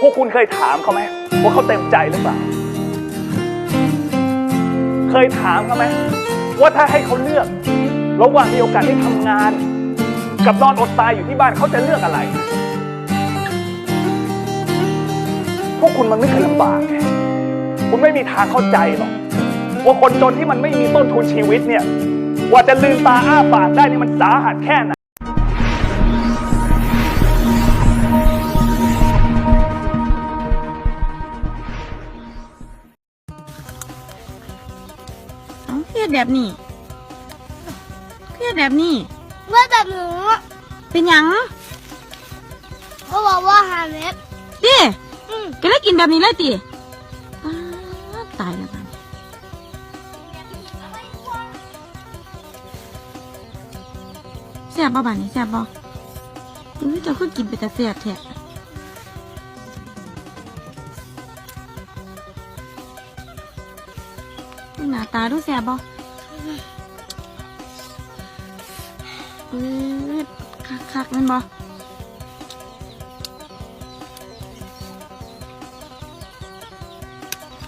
พวกคุณเคยถามเขาไหมว่าเขาเต็มใจหรือเปล่า เคยถามเขาไหมว่าถ้าให้เขาเลือก ระหว่างมีโอกาสได้ทำงาน กับนอนอดตายอยู่ที่บ้านเขาจะเลือกอะไร พวกคุณมันไม่เคยลำบากไงคุณไม่มีทางเข้าใจหรอกว่าคนจนที่มันไม่มีต้นทุนชีวิตเนี่ย ว่าจะลืมตาอ้าปากได้นี่มันสาหัสแค่ไหน รียดแบบนี้เครียดแบบนี้ เมื่อแต่หนูเป็นหยังก็บอกว่าหาเล็บดิอืมก็เลยกินแบบนี้เลยติอ้าตายแล้วกันแซ่บบ่บ้านนี้แซ่บบ่อุ้ยเจ้าคือกินไปแต่แซ่บแท้ หน้าตาดูแซ่บบ่อือคักๆแมันบ่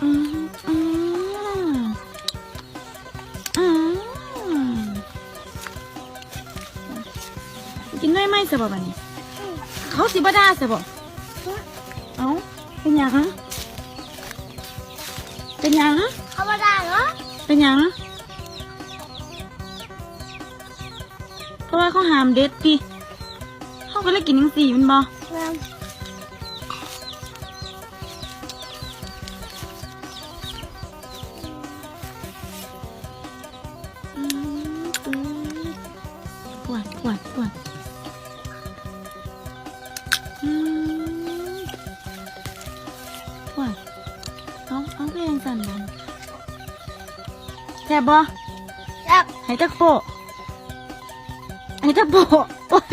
อืมอืมอืมกินได้ไหมสบบันนี้ เขาสิบดาสบเอ้าเป็นยังฮะเป็นยังฮะเขาไม่ได้เหรอ เป็นหยังเพราะว่าเขาหามเด็ดดิเขาก็เลยกินทั้งสี่แมันบอแม่อืมอืมปวดปวดปวดอืมปวดเอาเอาเพลงสั่นมัน แซ่บบ่จับให้จักโปะให้จักโปะโอ๊ย